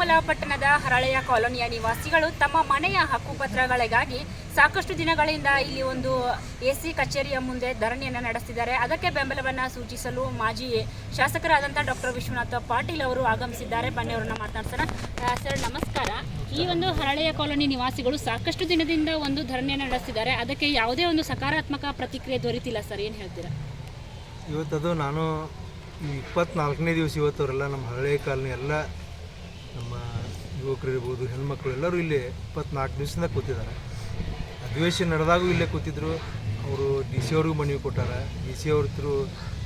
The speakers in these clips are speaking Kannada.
ಪಟ್ಟಣದ ಹರಳೆಯ ಕಾಲೋನಿಯ ನಿವಾಸಿಗಳು ತಮ್ಮ ಮನೆಯ ಹಕ್ಕುಪತ್ರಗಳಿಗಾಗಿ ಸಾಕಷ್ಟು ದಿನಗಳಿಂದ ಇಲ್ಲಿ ಒಂದು ಎ ಸಿ ಕಚೇರಿಯ ಮುಂದೆ ಧರಣಿಯನ್ನು ನಡೆಸಿದ್ದಾರೆ ಅದಕ್ಕೆ ಬೆಂಬಲವನ್ನು ಸೂಚಿಸಲು ಮಾಜಿ ಶಾಸಕರಾದಂಥ ಡಾಕ್ಟರ್ ವಿಶ್ವನಾಥ ಪಾಟೀಲ್ ಅವರು ಆಗಮಿಸಿದ್ದಾರೆ. ಬನ್ನಿ, ಅವರನ್ನ ಮಾತನಾಡ್ತಾರೆ ಸರ್, ನಮಸ್ಕಾರ. ಈ ಒಂದು ಹರಳೆಯ ಕಾಲೋನಿ ನಿವಾಸಿಗಳು ಸಾಕಷ್ಟು ದಿನದಿಂದ ಒಂದು ಧರಣಿಯನ್ನು ನಡೆಸಿದ್ದಾರೆ ಅದಕ್ಕೆ ಯಾವುದೇ ಒಂದು ಸಕಾರಾತ್ಮಕ ಪ್ರತಿಕ್ರಿಯೆ ದೊರೆತಿಲ್ಲ ಸರ್. ಏನು ಹೇಳ್ತೀರಾ? ಇವತ್ತದು ನಾನು ಇಪ್ಪತ್ನಾಲ್ಕನೇ ದಿವಸ ಇವತ್ತವರೆಲ್ಲ ನಮ್ಮ ಹಳೆ ಕಾಲನಿ ಎಲ್ಲ ನಮ್ಮ ಯುವಕರು ಇರ್ಬೋದು ಹೆಣ್ಮಕ್ಳು ಎಲ್ಲರೂ ಇಲ್ಲಿ ಇಪ್ಪತ್ನಾಲ್ಕು ದಿವಸದಿಂದ ಕೂತಿದ್ದಾರೆ. ಅಧಿವೇಶನ ನಡೆದಾಗೂ ಇಲ್ಲೇ ಕೂತಿದ್ರು. ಅವರು ಡಿ ಸಿ ಅವ್ರಿಗೂ ಮನವಿ ಕೊಟ್ಟಾರೆ. ಡಿ ಸಿ ಅವ್ರ ಹತ್ರ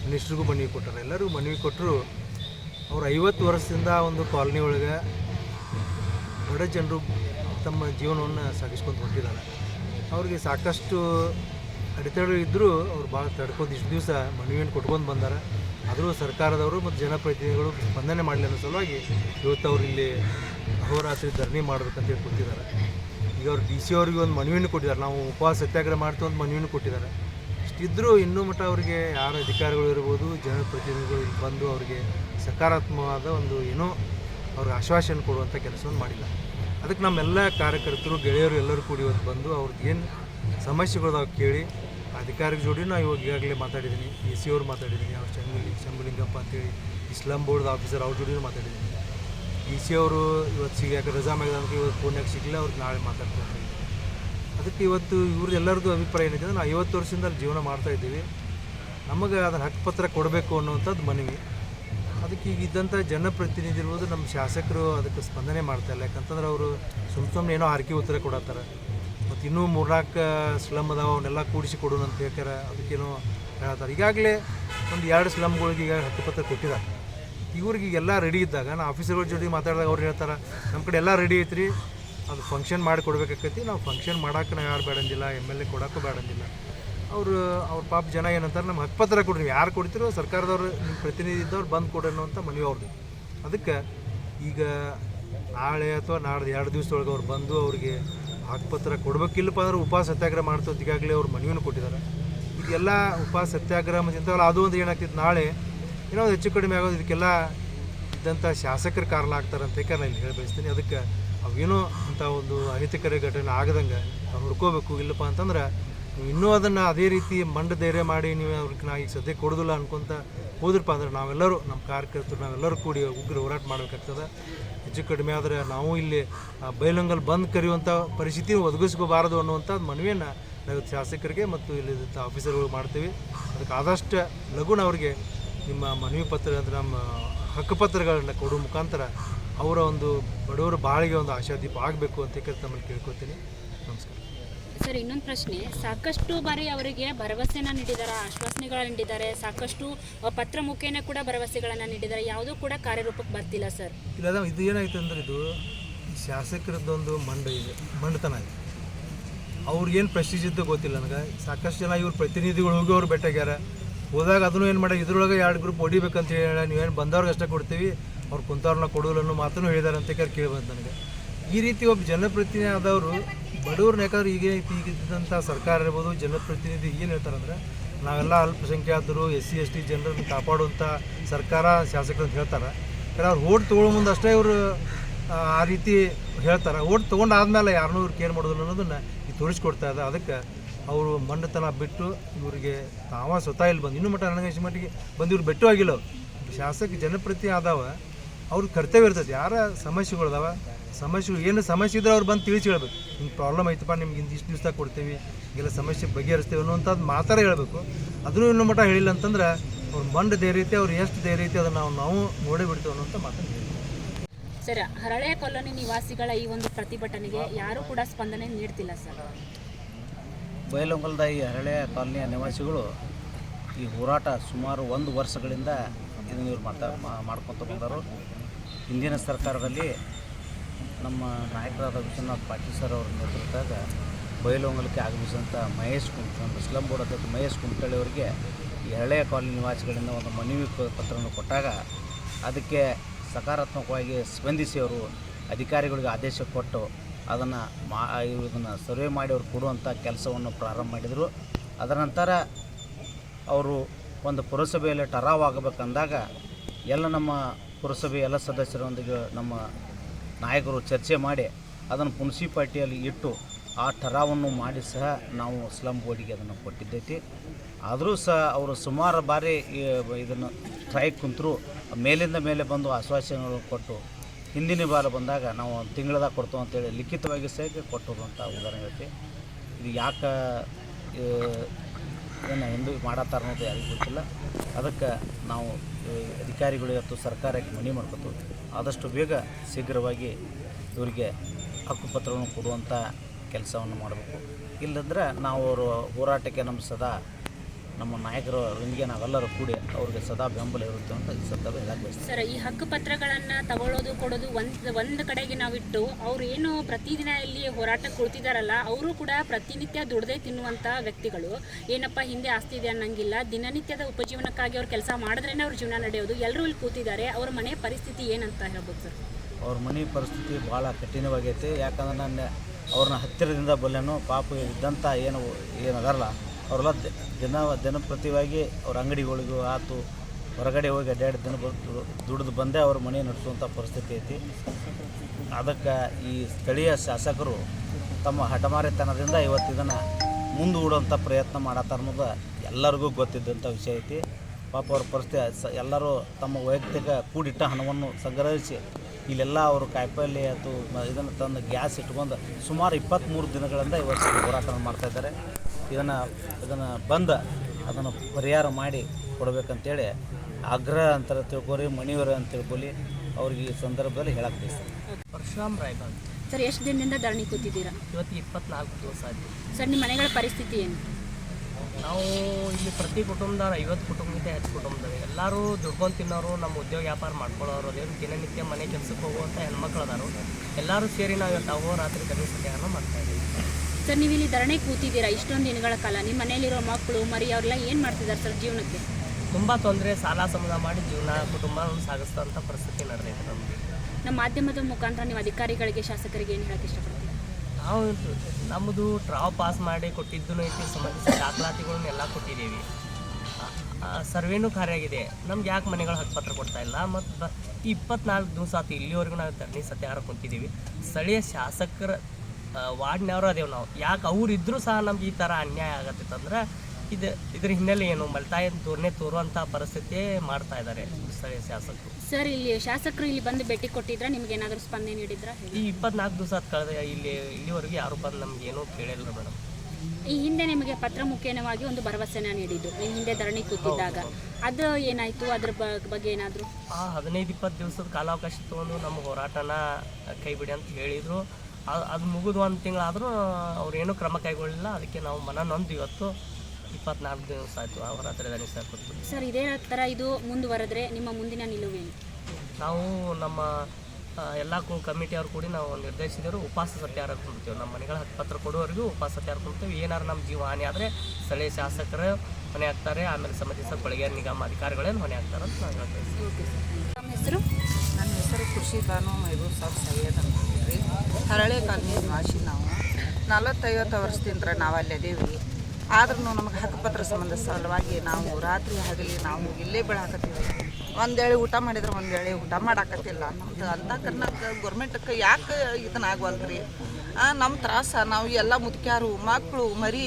ಮಿನಿಸ್ಟ್ರಿಗೂ ಮನವಿ ಕೊಟ್ಟಾರೆ. ಎಲ್ಲರಿಗೂ ಮನವಿ ಕೊಟ್ಟರು. ಅವ್ರು ಐವತ್ತು ವರ್ಷದಿಂದ ಒಂದು ಕಾಲೋನಿ ಒಳಗೆ ಬಡ ಜನರು ತಮ್ಮ ಜೀವನವನ್ನು ಸಾಗಿಸ್ಕೊಂಡು ಹೊಂಟಿದ್ದಾರೆ ಅವ್ರಿಗೆ ಸಾಕಷ್ಟು ಅಡೆತಡೆ ಇದ್ದರೂ ಅವ್ರು ಭಾಳ ತಡ್ಕೊಂಡು ಇಷ್ಟು ದಿವಸ ಮನವಿಯನ್ನು ಕೊಟ್ಕೊಂಡು ಬಂದಾರ. ಆದರೂ ಸರ್ಕಾರದವರು ಮತ್ತು ಜನಪ್ರತಿನಿಧಿಗಳು ಸ್ಪಂದನೆ ಮಾಡಲಿ ಅನ್ನೋ ಸಲುವಾಗಿ ಇವತ್ತು ಅವ್ರು ಇಲ್ಲಿ ಅಹೋರಾತ್ರಿ ಧರಣಿ ಮಾಡ್ಬೇಕಂತೇಳಿ ಕೊಟ್ಟಿದ್ದಾರೆ ಈಗ ಅವ್ರು ಡಿ ಸಿ ಅವ್ರಿಗೆ ಒಂದು ಮನವಿಯನ್ನು ಕೊಟ್ಟಿದ್ದಾರೆ. ನಾವು ಉಪವಾಸ ಸತ್ಯಾಗ್ರಹ ಮಾಡ್ತೀವಿ ಅಂತ ಮನವಿಯನ್ನು ಕೊಟ್ಟಿದ್ದಾರೆ. ಇಷ್ಟಿದ್ದರೂ ಇನ್ನೂ ಮಟ್ಟ ಅವರಿಗೆ ಯಾರ ಅಧಿಕಾರಿಗಳು ಇರ್ಬೋದು, ಜನಪ್ರತಿನಿಧಿಗಳು ಇಲ್ಲಿ ಬಂದು ಅವರಿಗೆ ಸಕಾರಾತ್ಮಕವಾದ ಒಂದು ಏನೋ ಅವ್ರಿಗೆ ಆಶ್ವಾಸನೆ ಕೊಡುವಂಥ ಕೆಲಸವನ್ನು ಮಾಡಿಲ್ಲ. ಅದಕ್ಕೆ ನಮ್ಮೆಲ್ಲ ಕಾರ್ಯಕರ್ತರು, ಗೆಳೆಯರು ಎಲ್ಲರೂ ಕೂಡಿ ಇವತ್ತು ಬಂದು ಅವ್ರದ್ದು ಏನು ಸಮಸ್ಯೆಗಳದಾವ ಕೇಳಿ. ಅಧಿಕಾರಿಗಳ ಜೋಡಿ ನಾವು ಇವಾಗ ಈಗಾಗಲೇ ಮಾತಾಡಿದ್ದೀನಿ ಎ ಸಿ ಅವ್ರು ಮಾತಾಡಿದ್ದೀನಿ ಅವ್ರ ಶಂಭುಲಿ ಶಂಭುಲಿಂಗಪ್ಪ ಅಂತೇಳಿ, ಇಸ್ಲಾಂ ಬೋರ್ಡ್ ಆಫೀಸರ್ ಅವ್ರ ಜೋಡಿನೂ ಮಾತಾಡಿದ್ದೀನಿ ಇ ಸಿ ಅವರು ಇವತ್ತು ಸಿಗ ಯಾಕೆ ರಜಾ ಅಂತ ಇವತ್ತು ಫೋನ್ಯಾಗ ಸಿಗಲಿಲ್ಲ ಅವ್ರಿಗೆ ನಾಳೆ ಮಾತಾಡ್ತಾರೆ ಅದಕ್ಕೆ ಇವತ್ತು ಇವ್ರದ್ದು ಎಲ್ಲರದ್ದು ಅಭಿಪ್ರಾಯ ಏನಿದೆ ಅಂದ್ರೆ, ನಾವು ಐವತ್ತು ವರ್ಷದಿಂದ ಅಲ್ಲಿ ಜೀವನ ಮಾಡ್ತಾ ಇದ್ದೀವಿ. ನಮಗೆ ಅದನ್ನು ಹಕ್ಕುಪತ್ರ ಕೊಡಬೇಕು ಅನ್ನುವಂಥದ್ದು ಮನವಿ. ಅದಕ್ಕೆ ಈಗ ಇದ್ದಂಥ ಜನಪ್ರತಿನಿಧಿ ಇರ್ಬೋದು ನಮ್ಮ ಶಾಸಕರು ಅದಕ್ಕೆ ಸ್ಪಂದನೆ ಮಾಡ್ತಾ ಇಲ್ಲ. ಯಾಕಂತಂದ್ರೆ ಅವರು ಸುಮ್ಮ ಸುಮ್ಮನೆ ಏನೋ ಹರಕೆ ಉತ್ತರ ಕೊಡತ್ತಾರೆ. ಮತ್ತು ಇನ್ನೂ ಮೂರ್ನಾಲ್ಕು ಸ್ಲಮ್ ಅದಾವ ಅವನ್ನೆಲ್ಲ ಕೂಡಿಸಿ ಕೊಡೋಣ ಅಂತ ಹೇಳ್ತಾರೆ. ಅದಕ್ಕೇನೋ ಹೇಳ್ತಾರೆ. ಈಗಾಗಲೇ ಒಂದು ಎರಡು ಸ್ಲಮ್ಗಳಿಗೆ ಈಗ ಹತ್ತು ಪತ್ರ ಕೊಟ್ಟಿದ್ದಾರೆ. ಇವ್ರಿಗೆ ಎಲ್ಲ ರೆಡಿ ಇದ್ದಾಗ, ನಾ ಆಫೀಸರ್ಗಳ ಜೊತೆ ಮಾತಾಡಿದಾಗ ಅವ್ರು ಹೇಳ್ತಾರೆ ನಮ್ಮ ಕಡೆ ಎಲ್ಲ ರೆಡಿ ಐತ್ರಿ. ಅದು ಫಂಕ್ಷನ್ ಮಾಡಿ ಕೊಡ್ಬೇಕಾಕೈತಿ. ನಾವು ಫಂಕ್ಷನ್ ಮಾಡೋಕೆ ನಾವು ಯಾರು ಬೇಡಂದಿಲ್ಲ ಎಂ ಎಲ್ ಎ ಕೊಡೋಕ್ಕೂ ಬೇಡಂದಿಲ್ಲ. ಅವರು, ಅವ್ರ ಪಾಪ ಜನ ಏನಂತಾರೆ ನಮ್ಮ ಪತ್ರ ಕೊಡ್ರಿ. ನೀವು ಯಾರು ಕೊಡ್ತೀರೋ ಸರ್ಕಾರದವ್ರು ನಿಮ್ಮ ಪ್ರತಿನಿಧಿ ಇದ್ದವ್ರು ಬಂದು ಅನ್ನೋ ಅಂತ ಮನವಿ ಅವ್ರದ್ದು ಅದಕ್ಕೆ ಈಗ ನಾಳೆ ಅಥವಾ ನಾಡ್ದು ಎರಡು ದಿವಸದೊಳಗೆ ಅವ್ರು ಬಂದು ಅವ್ರಿಗೆ ಹಕ್ಕುಪತ್ರ ಕೊಡ್ಬೇಕಿಲ್ಲಪ್ಪ ಅಂದ್ರೆ ಉಪವಾಸ ಸತ್ಯಾಗ್ರಹ ಮಾಡ್ತು ಅಂತ ಈಗಾಗಲೇ ಅವ್ರು ಮನವಿನೂ ಕೊಟ್ಟಿದ್ದಾರೆ. ಇದೆಲ್ಲ ಉಪವಾಸ ಸತ್ಯಾಗ್ರಹ ಮತ್ತು ಇಂಥವೆಲ್ಲ ಅದು ಒಂದು ಏನಾಗ್ತಿತ್ತು ನಾಳೆ ಏನೋ ಒಂದು ಹೆಚ್ಚು ಕಡಿಮೆ ಆಗೋದು, ಇದಕ್ಕೆಲ್ಲ ಇದ್ದಂಥ ಶಾಸಕರ ಕಾರಣ ಆಗ್ತಾರಂತ ಅಂತ ನಾನು ಇಲ್ಲಿ ಹೇಳಿ ಬಯಸ್ತೀನಿ. ಅದಕ್ಕೆ ಅವೇನೋ ಅಂಥ ಒಂದು ಅಹಿತಕರ ಘಟನೆ ಆಗದಂಗೆ ನಾವು ಹುಡ್ಕೋಬೇಕು, ಇಲ್ಲಪ್ಪ ಅಂತಂದ್ರೆ ಇನ್ನೂ ಅದನ್ನು ಅದೇ ರೀತಿ ಮಂಡ ಧೈರ್ಯ ಮಾಡಿ ನೀವು ಅವ್ರಿಗೆ ನಾ ಈಗ ಸದ್ಯ ಕೊಡೋದಿಲ್ಲ ಅನ್ಕೊಂತ ಹೋದ್ರಪ್ಪ ಅಂದ್ರೆ ನಾವೆಲ್ಲರೂ ನಮ್ಮ ಕಾರ್ಯಕರ್ತರು ನಾವೆಲ್ಲರೂ ಕೂಡಿ ಉಗ್ರ ಹೋರಾಟ ಮಾಡಬೇಕಾಗ್ತದೆ. ಹೆಚ್ಚು ಕಡಿಮೆ ಆದರೆ ನಾವು ಇಲ್ಲಿ ಬೈಲಂಗಲ್ ಬಂದ್ ಕರೆಯುವಂಥ ಪರಿಸ್ಥಿತಿ ಒದಗಿಸ್ಕೋಬಾರದು ಅನ್ನುವಂಥ ಮನವಿಯನ್ನು ನಾವು ಶಾಸಕರಿಗೆ ಮತ್ತು ಇಲ್ಲಿ ಆಫೀಸರ್ಗಳು ಮಾಡ್ತೀವಿ. ಅದಕ್ಕೆ ಆದಷ್ಟು ಲಘುನ ಅವರಿಗೆ ನಿಮ್ಮ ಮನವಿ ಪತ್ರ ಅಂದರೆ ನಮ್ಮ ಹಕ್ಕುಪತ್ರಗಳನ್ನ ಕೊಡೋ ಮುಖಾಂತರ ಅವರ ಒಂದು ಬಡವರ ಬಾಳಿಗೆ ಒಂದು ಆಶಾದೀಪ ಆಗಬೇಕು ಅಂತ ತಮ್ಮಲ್ಲಿ ಕೇಳ್ಕೊತೀನಿ ನಮಸ್ಕಾರ. ಸರ್, ಇನ್ನೊಂದು ಪ್ರಶ್ನೆ. ಸಾಕಷ್ಟು ಬಾರಿ ಅವರಿಗೆ ಭರವಸೆನ ನೀಡಿದ್ದಾರೆ ಆಶ್ವಾಸನೆಗಳನ್ನ ನೀಡಿದ್ದಾರೆ ಸಾಕಷ್ಟು ಪತ್ರ ಮುಖೇನ ಕೂಡ ಭರವಸೆಗಳನ್ನು ನೀಡಿದ್ದಾರೆ. ಯಾವುದೂ ಕೂಡ ಕಾರ್ಯರೂಪಕ್ಕೆ ಬರ್ತಿಲ್ಲ ಸರ್. ಇಲ್ಲ ಇದು ಏನಾಯ್ತು ಅಂದ್ರೆ ಇದು ಶಾಸಕರದ್ದೊಂದು ಮಂಡ ಇದೆ. ಮಂಡತನ ಇದೆ. ಅವ್ರಿಗೇನು ಪ್ರೆಸ್ಟೀಜ್ ಇದ್ದು ಗೊತ್ತಿಲ್ಲ ನನಗೆ. ಸಾಕಷ್ಟು ಜನ ಇವ್ರ ಪ್ರತಿನಿಧಿಗಳು ಹೋಗಿ ಅವ್ರು ಬೆಟ್ಟಾಗ್ಯಾರ. ಹೋದಾಗ ಅದನ್ನು ಏನು ಮಾಡಿ, ಇದ್ರೊಳಗೆ ಎರಡು ಗ್ರೂಪ್ ಹೊಡಿಬೇಕಂತ ಹೇಳಿ, ನೀವೇನು ಬಂದವ್ರಿಗೆ ಅಷ್ಟೇ ಕೊಡ್ತೀವಿ. ಅವ್ರು ಕುಂತವ್ರನ್ನ ಕೊಡೋಲ್ಲ ಅನ್ನೋ ಮಾತನ್ನು ಹೇಳಿದಾರೆ ಅಂತ ಕೇಳಿ ನನಗೆ. ಈ ರೀತಿ ಒಬ್ಬ ಜನಪ್ರತಿನಿಧಿ ಆದವರು ಬಡವ್ರನ್ನ ಯಾಕಂದ್ರೆ ಈಗ ಈಗ ಇದ್ದಂಥ ಸರ್ಕಾರ ಇರ್ಬೋದು, ಜನಪ್ರತಿನಿಧಿ ಏನು ಹೇಳ್ತಾರಂದ್ರೆ ನಾವೆಲ್ಲ ಅಲ್ಪಸಂಖ್ಯಾತರು ಎಸ್ ಸಿ ಎಸ್ ಟಿ ಜನರನ್ನು ಕಾಪಾಡುವಂಥ ಸರ್ಕಾರ ಶಾಸಕರು ಅಂತ ಹೇಳ್ತಾರೆ. ಯಾಕಂದ್ರೆ ಅವ್ರು ಓಟ್ ತೊಗೊಳ್ಳೋ ಮುಂದೆ ಅಷ್ಟೇ ಇವರು, ಆ ರೀತಿ ಹೇಳ್ತಾರೆ. ಓಟ್ ತೊಗೊಂಡಾದ್ಮೇಲೆ ಯಾರನ್ನೂ ಇವ್ರು ಕೇರ್ ಮಾಡೋದಿಲ್ಲ ಅನ್ನೋದನ್ನ ಈಗ ತೋರಿಸ್ಕೊಡ್ತಾ ಇದೆ ಅದಕ್ಕೆ ಅವರು ಮಂಡತನ ಬಿಟ್ಟು ಇವರಿಗೆ ತಾವ ಸ್ವತಃ ಇಲ್ಲಿ ಬಂದು ಇನ್ನೂ ಮಟ್ಟ ನನಗೆ ಮಟ್ಟಿಗೆ ಬಂದು ಇವ್ರು ಬೆಟ್ಟು ಆಗಿಲ್ಲ ಶಾಸಕ ಜನಪ್ರತಿ ಆದವ, ಅವ್ರ ಕರ್ತವ್ಯ ಇರ್ತದೆ. ಯಾರ ಸಮಸ್ಯೆಗಳು ಸಮಸ್ಯೆಗಳು ಏನು ಸಮಸ್ಯೆ ಇದ್ರೆ ಅವ್ರು ಬಂದು ತಿಳಿಸಿ ಹೇಳ್ಬೇಕು. ಹಿಂಗೆ ಪ್ರಾಬ್ಲಮ್ ಐತಪ್ಪ ನಿಮ್ಗೆ ಇಂದು ಇಷ್ಟು ದಿವಸ ಕೊಡ್ತೀವಿ ಹಿಂಗೆಲ್ಲ ಸಮಸ್ಯೆ ಬಗೆಹರಿಸ್ತೇವೆ ಅನ್ನುವಂಥದ್ದು ಮಾತಾರ ಹೇಳಬೇಕು. ಅದನ್ನು ಇನ್ನೂ ಮಟ್ಟ ಹೇಳಿಲ್ಲ ಅಂತಂದ್ರೆ ಅವ್ರು ಮಂಡ ಧೈರ್ಯತೆ ಅವ್ರು ಎಷ್ಟು ಧೈರ್ಯ ರೀತಿ ಅದನ್ನು ನಾವು ನಾವು ನೋಡೇ ಬಿಡ್ತೇವೆ ಅನ್ನೋಂಥ ಮಾತನ್ನು ಹೇಳಿ ಸರ್ ಹರಳೆ ಕಾಲೋನಿ ನಿವಾಸಿಗಳ ಈ ಒಂದು ಪ್ರತಿಭಟನೆಗೆ ಯಾರೂ ಕೂಡ ಸ್ಪಂದನೆ ನೀಡ್ತಿಲ್ಲ ಸರ್. ಬಯಲುಂಗಲದ ಈ ಹರಳೆ ಕಾಲೋನಿಯ ನಿವಾಸಿಗಳು ಈ ಹೋರಾಟ ಸುಮಾರು ಒಂದು ವರ್ಷಗಳಿಂದ ಇದನ್ನು ಇವ್ರು ಮಾಡ್ತಾ ಮಾ- ಮಾಡ್ಕೊತ ಬಂದರು ಹಿಂದಿನ ಸರ್ಕಾರದಲ್ಲಿ ನಮ್ಮ ನಾಯಕರಾದ ವಿಶ್ವನಾಥ್ ಪಾಟೀಲ್ ಸರ್ ಅವ್ರ ನೇತೃತ್ವದಾಗ ಬಯಲುಂಗಲಕ್ಕೆ ಆಗಮಿಸಿದಂಥ ಮಹೇಶ್ ಕುಮ್ ಸ್ಲಂ ಬೋರ್ಡ್ ಅಧ್ಯಕ್ಷ ಮಹೇಶ್ ಕುಮಟಳ್ಳಿ ಅವರಿಗೆ ಹಳೆಯ ಕಾಲನಿ ನಿವಾಸಿಗಳಿಂದ ಒಂದು ಮನವಿ ಪತ್ರವನ್ನು ಕೊಟ್ಟಾಗ ಅದಕ್ಕೆ ಸಕಾರಾತ್ಮಕವಾಗಿ ಸ್ಪಂದಿಸಿ ಅವರು ಅಧಿಕಾರಿಗಳಿಗೆ ಆದೇಶ ಕೊಟ್ಟು ಅದನ್ನು ಮಾ, ಇದನ್ನು ಸರ್ವೆ ಮಾಡಿ ಅವ್ರು ಕೊಡುವಂಥ ಕೆಲಸವನ್ನು ಪ್ರಾರಂಭ ಮಾಡಿದರು. ಅದರ ನಂತರ ಅವರು ಒಂದು ಪುರಸಭೆಯಲ್ಲಿ ಟರಾವ್ ಆಗಬೇಕಂದಾಗ ಎಲ್ಲ ನಮ್ಮ ಪುರಸಭೆ ಎಲ್ಲ ಸದಸ್ಯರೊಂದಿಗೆ ನಮ್ಮ ನಾಯಕರು ಚರ್ಚೆ ಮಾಡಿ ಅದನ್ನು ಮುನ್ಸಿಪಾಲ್ಟಿಯಲ್ಲಿ ಇಟ್ಟು ಆ ಠರಾವನ್ನು ಮಾಡಿ ಸಹ ನಾವು ಸ್ಲಮ್ ಬೋರ್ಡಿಗೆ ಅದನ್ನು ಕೊಟ್ಟಿದ್ದೈತಿ. ಆದರೂ ಸಹ ಅವರು ಸುಮಾರು ಬಾರಿ ಇದನ್ನು ಸ್ಟ್ರೈಕ್ ಕುಂತರು. ಮೇಲಿಂದ ಮೇಲೆ ಬಂದು ಆಶ್ವಾಸನೆಗಳು ಕೊಟ್ಟು ಹಿಂದಿನ ಬಾರ ಬಂದಾಗ ನಾವು ಒಂದು ತಿಂಗಳದಾಗ ಕೊಡ್ತೇವೆ ಅಂತೇಳಿ ಲಿಖಿತವಾಗಿ ಸಹ ಕೊಟ್ಟರು ಅಂತ ಉದಾಹರಣೆ ಐತಿ ಇದು ಯಾಕೆ ಇದನ್ನು ಹಿಂದೂ ಮಾಡತ್ತಾರ ಅನ್ನೋದು ಯಾರಿಗೂ ಗೊತ್ತಿಲ್ಲ. ಅದಕ್ಕೆ ನಾವು ಅಧಿಕಾರಿಗಳಿಗೆ ಅಥವಾ ಸರ್ಕಾರಕ್ಕೆ ಮನವಿ ಮಾಡ್ಕೊತು ಆದಷ್ಟು ಬೇಗ ಶೀಘ್ರವಾಗಿ ಇವರಿಗೆ ಹಕ್ಕುಪತ್ರವನ್ನು ಕೊಡುವಂಥ ಕೆಲಸವನ್ನು ಮಾಡಬೇಕು. ಇಲ್ಲಂದ್ರೆ ನಾವು ಅವರು ಹೋರಾಟಕ್ಕೆ ನಮ್ಮ ಸದಾ ನಮ್ಮ ನಾಯಕರೊಂದಿಗೆ ನಾವೆಲ್ಲರೂ ಕೂಡಿ ಅವ್ರಿಗೆ ಸದಾ ಬೆಂಬಲ ಇರುತ್ತೆ ಅಂತ ಈ ಸಂದರ್ಭ ಹೇಳಕ್ಕೆ ಬಯಸ್ತೀನಿ. ಸರ್ ಈ ಹಕ್ಕು ಪತ್ರಗಳನ್ನು ತಗೊಳ್ಳೋದು ಕೊಡೋದು ಒಂದು ಒಂದು ಕಡೆಗೆ ನಾವಿಟ್ಟು ಅವ್ರು ಏನು ಪ್ರತಿದಿನ ಇಲ್ಲಿ ಹೋರಾಟ ಕೊಡ್ತಿದಾರಲ್ಲ ಅವರು ಕೂಡ ಪ್ರತಿನಿತ್ಯ ದುಡ್ದೇ ತಿನ್ನುವಂಥ ವ್ಯಕ್ತಿಗಳು. ಏನಪ್ಪ ಹಿಂದೆ ಆಸ್ತಿ ಇದೆ ಅನ್ನಂಗಿಲ್ಲ. ದಿನನಿತ್ಯದ ಉಪಜೀವನಕ್ಕಾಗಿ ಅವ್ರು ಕೆಲಸ ಮಾಡಿದ್ರೇ ಅವ್ರ ಜೀವನ ನಡೆಯೋದು. ಎಲ್ಲರೂ ಇಲ್ಲಿ ಕೂತಿದ್ದಾರೆ. ಅವ್ರ ಮನೆ ಪರಿಸ್ಥಿತಿ ಏನಂತ ಹೇಳ್ಬೋದು ಸರ್? ಅವ್ರ ಮನೆ ಪರಿಸ್ಥಿತಿ ಭಾಳ ಕಠಿಣವಾಗೈತೆ. ಯಾಕಂದ್ರೆ ನನ್ನ ಅವ್ರನ್ನ ಹತ್ತಿರದಿಂದ ಬಲ್ಲೆನು ಪಾಪ ಇದ್ದಂಥ ಏನು ಏನು ಅದಾರಲ್ಲ ಅವರೆಲ್ಲ ದಿನ, ದಿನಪ್ರತಿವಾಗಿ ಅವ್ರ ಅಂಗಡಿಗಳಿಗೂ ಆತು, ಹೊರಗಡೆ ಹೋಗಿ ಅಡ್ಡಾಡಿ ದಿನ ದುಡಿದು ಬಂದೇ ಅವ್ರ ಮನೆ ನಡೆಸುವಂಥ ಪರಿಸ್ಥಿತಿ ಐತಿ. ಅದಕ್ಕೆ ಈ ಸ್ಥಳೀಯ ಶಾಸಕರು ತಮ್ಮ ಹಠಮಾರಿತನದಿಂದ ಇವತ್ತು ಇದನ್ನು ಮುಂದೂಡುವಂಥ ಪ್ರಯತ್ನ ಮಾಡತ್ತಾರ ಅನ್ನೋದು ಎಲ್ಲರಿಗೂ ಗೊತ್ತಿದ್ದಂಥ ವಿಷಯ ಐತಿ. ಪಾಪ ಅವ್ರ ಪರಿಸ್ಥಿತಿ, ಸ, ಎಲ್ಲರೂ ತಮ್ಮ ವೈಯಕ್ತಿಕ ಕೂಡಿಟ್ಟ ಹಣವನ್ನು ಸಂಗ್ರಹಿಸಿ ಇಲ್ಲೆಲ್ಲ ಅವರು ಕಾಯಿಪಲ್ಲೆ ಅಥವಾ ಇದನ್ನು ತಂದು ಗ್ಯಾಸ್ ಇಟ್ಕೊಂಡು ಸುಮಾರು ಇಪ್ಪತ್ತ್ಮೂರು ದಿನಗಳಿಂದ ಇವತ್ತು ಹೋರಾಟ ಮಾಡ್ತಾ ಇದ್ದಾರೆ. ಇದನ್ನು ಇದನ್ನು ಬಂದ ಅದನ್ನು ಪರಿಹಾರ ಮಾಡಿ ಕೊಡಬೇಕಂತೇಳಿ ಆಗ್ರಹ ಅಂತ ತಿಳ್ಕೊರಿ ಮಣಿಯವರು ಅಂತ ತಿಳ್ಕೊಳ್ಳಿ ಅವ್ರಿಗೆ ಈ ಸಂದರ್ಭದಲ್ಲಿ ಹೇಳಕ್ಕೆ ಬಯಸ್ತೀನಿ. ಪರಶುರಾಮ್ ರಾಯ್ಬಾಗ್ ಸರ್ ಎಷ್ಟು ದಿನದಿಂದ ಧರಣಿ ಕೂತಿದ್ದೀರಾ? ಇವತ್ತು ಇಪ್ಪತ್ನಾಲ್ಕು ದಿವಸ ಆಗಿದೆ ಸರ್ ನಿಮ್ಮ ಮನೆಗಳ ಪರಿಸ್ಥಿತಿ ಏನು? ನಾವು ಇಲ್ಲಿ ಪ್ರತಿ ಕುಟುಂಬದ ಐವತ್ತು ಕುಟುಂಬದಿಂದ ಹೆಚ್ಚು ಕುಟುಂಬದವ್ರು. ಎಲ್ಲರೂ ದುಡ್ಕೊಂಡು ತಿನ್ನೋರು ನಮ್ಮ ಉದ್ಯೋಗ ವ್ಯಾಪಾರ ಮಾಡ್ಕೊಳ್ಳೋರು ಅದೇನು ದಿನನಿತ್ಯ ಮನೆ ಕೆಲಸಕ್ಕೆ ಹೋಗುವಂಥ ಹೆಣ್ಮಕ್ಳು ಅದಾರು. ಎಲ್ಲರೂ ಸೇರಿ ನಾವು ಇವತ್ತು ಅಹೋರಾತ್ರಿ ರಾತ್ರಿ ಮಾಡ್ತಾ ಇದ್ದೀವಿ. ಸರ್ ನೀವು ಇಲ್ಲಿ ಧರಣಿ ಕೂತಿದ್ದೀರಾ? ಇಷ್ಟೊಂದು ದಿನಗಳ ಕಾಲ. ನಿಮ್ಮ ಮನೆಯಲ್ಲಿರೋ ಮಕ್ಕಳು ಮರಿ ಅವರೆಲ್ಲ ಏನು ಮಾಡ್ತಿದ್ದಾರೆ ಸರ್ ಜೀವನಕ್ಕೆ? ತುಂಬ ತೊಂದರೆ ಸಾಲ ಸಮದ ಮಾಡಿ ಜೀವನ ಕುಟುಂಬವನ್ನು ಸಾಗಿಸ್ತಂಥ ಪರಿಸ್ಥಿತಿ ನಡೆದೈತೆ ನಮಗೆ. ನಮ್ಮ ಮಾಧ್ಯಮದ ಮುಖಾಂತರ ನೀವು ಅಧಿಕಾರಿಗಳಿಗೆ ಶಾಸಕರಿಗೆ ಏನು ಹೇಳಕ್ಕೆ ಇಷ್ಟಪಡ್ತೀವಿ ನಾವು ನಮ್ಮದು ಟ್ರಾವ್ ಪಾಸ್ ಮಾಡಿ ಕೊಟ್ಟಿದ್ದು ಐತಿ ಸಂಬಂಧಿಸಿದ ದಾಖಲಾತಿಗಳನ್ನೆಲ್ಲ ಕೊಟ್ಟಿದ್ದೀವಿ. ಸರ್ವೇನೂ ಖಾರಿಯಾಗಿದೆ ನಮ್ಗೆ ಯಾಕೆ ಮನೆಗಳು ಹಕ್ಕುಪತ್ರ ಕೊಡ್ತಾ ಇಲ್ಲ? ಮತ್ತು ಇಪ್ಪತ್ನಾಲ್ಕು ದಿವಸ ಆತು ಇಲ್ಲಿವರೆಗೂ ನಾವು ಧರಣಿ ಸತ್ಯಾಗ್ರಹ ಕುಂತಿದ್ದೀವಿ ಸ್ಥಳೀಯ ಶಾಸಕರ ವಾರ್ಡ್ನವರು ಅದೇವು ನಾವು. ಯಾಕೆ ಅವ್ರು ಇದ್ದರೂ ಸಹ ನಮ್ಗೆ ಈ ಥರ ಅನ್ಯಾಯ ಆಗತ್ತಿತ್ತಂದ್ರೆ ಇದು ಇದ್ರ ಹಿನ್ನೆಲೆ ಏನು ಮಲ್ತಾಯ ದೂರನೇ ತೋರುವಂಥ ಪರಿಸ್ಥಿತಿ ಮಾಡ್ತಾ ಇದ್ದಾರೆ ಸ್ಥಳೀಯ ಶಾಸಕರು. ಸರ್ ಇಲ್ಲಿ ಶಾಸಕರು ಇಲ್ಲಿ ಬಂದು ಭೇಟಿ ಕೊಟ್ಟಿದ್ರೆ ನಿಮ್ಗೆ ಏನಾದರೂ ಸ್ಪಂದನೆ ನೀಡಿದ್ರ ಈ ಇಪ್ಪತ್ನಾಲ್ಕು ದಿವಸ ಕಳೆದ ಇಲ್ಲಿ ಇಲ್ಲಿವರೆಗೆ ಯಾರು ಬಂದು ನಮ್ಗೆ ಏನೂ ಕೇಳಿಲ್ಲ ಮೇಡಮ್. ಈ ಹಿಂದೆ ನಿಮಗೆ ಪತ್ರ ಮುಖೇನವಾಗಿ ಒಂದು ಭರವಸೆನ ನೀಡಿದ್ದು ನಿಮ್ಮ ಹಿಂದೆ ಧರಣಿ ಕೂತಿದ್ದಾಗ. ಅದು ಏನಾಯ್ತು? ಅದ್ರ ಬಗ್ಗೆ ಏನಾದರೂ? ಆ ಹದಿನೈದು ಇಪ್ಪತ್ತು ದಿವಸದ ಕಾಲಾವಕಾಶ ತಗೊಂಡು ನಮ್ಮ ಹೋರಾಟನ ಕೈ ಬಿಡಿ ಅಂತ ಹೇಳಿದರು. ಅದು ಅದು ಮುಗಿದು ಒಂದು ತಿಂಗಳಾದರೂ ಅವ್ರು ಏನೂ ಕ್ರಮ ಕೈಗೊಳ್ಳಿಲ್ಲ. ಅದಕ್ಕೆ ನಾವು ಮನ ನೊಂದು ಇವತ್ತು ಇಪ್ಪತ್ನಾಲ್ಕು ದಿವಸ ಆಯಿತು. ಅವರ ಹತ್ರ ಕೊಡ್ತೀವಿ ಸರ್ ಇದೇ ಥರ ಇದು ಮುಂದುವರೆದ್ರೆ ನಿಮ್ಮ ಮುಂದಿನ ನಿಲುವೇನು ನಾವು ನಮ್ಮ ಎಲ್ಲ ಕಮಿಟಿಯವ್ರು ಕೂಡಿ ನಾವು ನಿರ್ದೇಶಿಸಿದರು ಉಪವಾಸ ಸತ್ಯಾರ ಕೊಡ್ತೀವಿ ನಮ್ಮ ಮನೆಗಳ ಹತ್ತಪತ್ರ ಕೊಡುವವರೆಗೂ ಉಪವಾಸ ಸತ್ಯಾರ ಕೊಡ್ತೀವಿ ಏನಾರು ನಮ್ಮ ಜೀವ ಹಾನಿ ಆದರೆ ಸ್ಥಳೀಯ ಶಾಸಕರು ಹೊಣೆ ಆಗ್ತಾರೆ ಆಮೇಲೆ ಸಂಬಂಧಿಸಿದ ಕೊಳಗೆ ನಿಗಮ ಅಧಿಕಾರಿಗಳೇನು ಹೊಣೆ ಆಗ್ತಾರೆ ಅಂತ ನಾವು ಹೇಳ್ತೇವೆ. ಓಕೆ ನಮ್ಮ ಹೆಸರು ನನ್ನ ಹೆಸರು ಖುಷಿ ಬಾನು ಮೈಬೂಬ್ ಸಾಬ್ ಸೈಯದ್ ಅಂತ. ಹೇಳ್ರಿ ಹರಳೆ ಕಾಲನಿ ನಿವಾಸಿ ನಾವು. ನಲವತ್ತೈವತ್ತು ವರ್ಷದಿಂದ ನಾವು ಅಲ್ಲಿ ಅದೇವಿ ಆದ್ರೂ ನಮಗೆ ಹಕ್ಕುಪತ್ರ ಸಂಬಂಧ ಸಲುವಾಗಿ ನಾವು ರಾತ್ರಿ ಹಗಲಿ ನಾವು ಇಲ್ಲೇ ಬೆಳಾಕತ್ತೀವಿ. ಒಂದೇಳೆ ಊಟ ಮಾಡಿದ್ರೆ ಒಂದೇಳೆ ಊಟ ಮಾಡಾಕತ್ತಿಲ್ಲ. ನಮ್ದು ಅಂತ ಕರ್ನಾಟಕ ಗೌರ್ಮೆಂಟಕ್ಕೆ ಯಾಕೆ ಇದನ್ನ ರೀ ನಮ್ಮ ತ್ರಾಸ. ನಾವು ಎಲ್ಲ ಮುದುಕ್ಯಾರು ಮಕ್ಕಳು ಮರಿ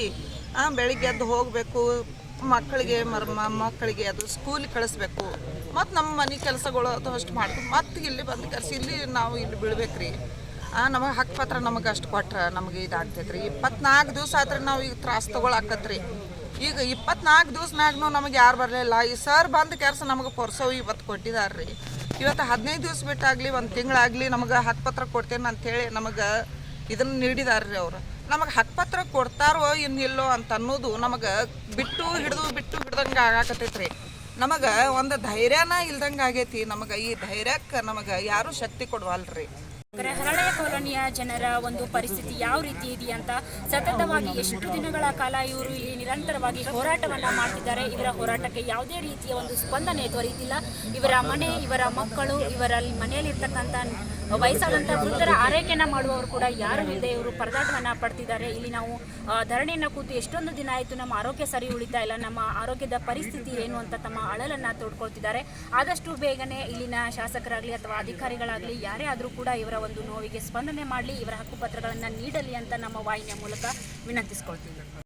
ಬೆಳಿಗ್ಗೆ ಎದ್ದು ಹೋಗಬೇಕು. ಮಕ್ಕಳಿಗೆ, ಮರ ಮಕ್ಕಳಿಗೆ ಅದು ಸ್ಕೂಲಿಗೆ ಕಳಿಸ್ಬೇಕು. ಮತ್ತು ನಮ್ಮ ಮನೆ ಕೆಲಸಗಳು ಅದು ಅಷ್ಟು ಮಾಡ್ಕೊಂಡು ಮತ್ತೆ ಇಲ್ಲಿ ಬಂದು ಕರ್ಸಿ ಇಲ್ಲಿ ನಾವು ಇಲ್ಲಿ ಬೀಳ್ಬೇಕ್ರಿ. ನಮಗೆ ಹಕ್ಕುಪತ್ರ ನಮಗೆ ಅಷ್ಟು ಕೊಟ್ರೆ ನಮಗೆ ಇದಾಗ್ತೈತೆ ರೀ ಇಪ್ಪತ್ನಾಲ್ಕು ದಿವಸ ಆದ್ರೆ ನಾವು ಈಗ ತ್ರಾಸ ತೊಗೊಳಕತ್ರಿ. ಈಗ ಇಪ್ಪತ್ನಾಲ್ಕು ದಿವ್ಸನಾಗೂ ನಮಗೆ ಯಾರು ಬರಲಿಲ್ಲ. ಈ ಸರ್ ಬಂದ ಕೆಲಸ ನಮಗೆ ಪೊರ್ಸೋ ಇವತ್ತು ಕೊಟ್ಟಿದ್ದಾರೆ ರೀ ಇವತ್ತು ಹದಿನೈದು ದಿವ್ಸ ಬಿಟ್ಟಾಗಲಿ, ಒಂದು ತಿಂಗಳಾಗಲಿ ನಮಗೆ ಹಕ್ಕುಪತ್ರ ಕೊಡ್ತೇನೆ ಅಂಥೇಳಿ ನಮಗೆ ಇದನ್ನು ನೀಡಿದ್ದಾರೆ ರೀ ಅವರು. ನಮಗೆ ಹಕ್ಕುಪತ್ರ ಕೊಡ್ತಾರೋ ಇನ್ನಿಲ್ಲೋ ಅಂತ ಅನ್ನೋದು ನಮಗೆ ಬಿಟ್ಟು ಹಿಡಿದು ಬಿಟ್ಟು ಹಿಡ್ದಂಗೆ ಆಗಾಕತ್ತೈತೆ ರೀ ನಮಗೆ ಒಂದು ಧೈರ್ಯನ ಇಲ್ದಂಗೆ ಆಗೈತಿ. ನಮಗೆ ಈ ಧೈರ್ಯಕ್ಕೆ ನಮಗೆ ಯಾರೂ ಶಕ್ತಿ ಕೊಡವಲ್ರಿ. ಹರಳೆಯ ಕಾಲೋನಿಯ ಜನರ ಒಂದು ಪರಿಸ್ಥಿತಿ ಯಾವ ರೀತಿ ಇದೆಯಾ ಅಂತ ಸತತವಾಗಿ ಎಷ್ಟು ದಿನಗಳ ಕಾಲ ಇವರು ಇಲ್ಲಿ ನಿರಂತರವಾಗಿ ಹೋರಾಟವನ್ನ ಮಾಡ್ತಿದ್ದಾರೆ, ಇವರ ಹೋರಾಟಕ್ಕೆ ಯಾವುದೇ ರೀತಿಯ ಒಂದು ಸ್ಪಂದನೆ ದೊರೆಯುತ್ತಿಲ್ಲ. ಇವರ ಮನೆ, ಇವರ ಮಕ್ಕಳು ಇವರ ಮನೆಯಲ್ಲಿರ್ತಕ್ಕಂಥ ವಯಸ್ಸಾದಂಥ ವೃದ್ಧರ ಆರೈಕೆಯನ್ನು ಮಾಡುವವರು ಕೂಡ ಯಾರು ಇಲ್ಲದೆ ಇವರು ಪರದಾಟವನ್ನ ಪಡ್ತಿದ್ದಾರೆ. ಇಲ್ಲಿ ನಾವು ಧರಣಿಯನ್ನು ಕೂತು ಎಷ್ಟೊಂದು ದಿನ ಆಯಿತು ನಮ್ಮ ಆರೋಗ್ಯ ಸರಿ ಉಳಿತಾ ಇಲ್ಲ, ನಮ್ಮ ಆರೋಗ್ಯದ ಪರಿಸ್ಥಿತಿ ಏನು ಅಂತ ತಮ್ಮ ಅಳಲನ್ನ ತೋಡ್ಕೊಳ್ತಿದ್ದಾರೆ. ಆದಷ್ಟು ಬೇಗನೆ ಇಲ್ಲಿನ ಶಾಸಕರಾಗಲಿ ಅಥವಾ ಅಧಿಕಾರಿಗಳಾಗಲಿ, ಯಾರೇ ಆದರೂ ಕೂಡ ಇವರ ಒಂದು ನೋವಿಗೆ ಸ್ಪಂದನೆ ಮಾಡಲಿ, ಇವರ ಹಕ್ಕುಪತ್ರಗಳನ್ನು ನೀಡಲಿ ಅಂತ ನಮ್ಮ ವಾಹಿನಿಯ ಮೂಲಕ ವಿನಂತಿಸ್ಕೊಳ್ತೀವಿ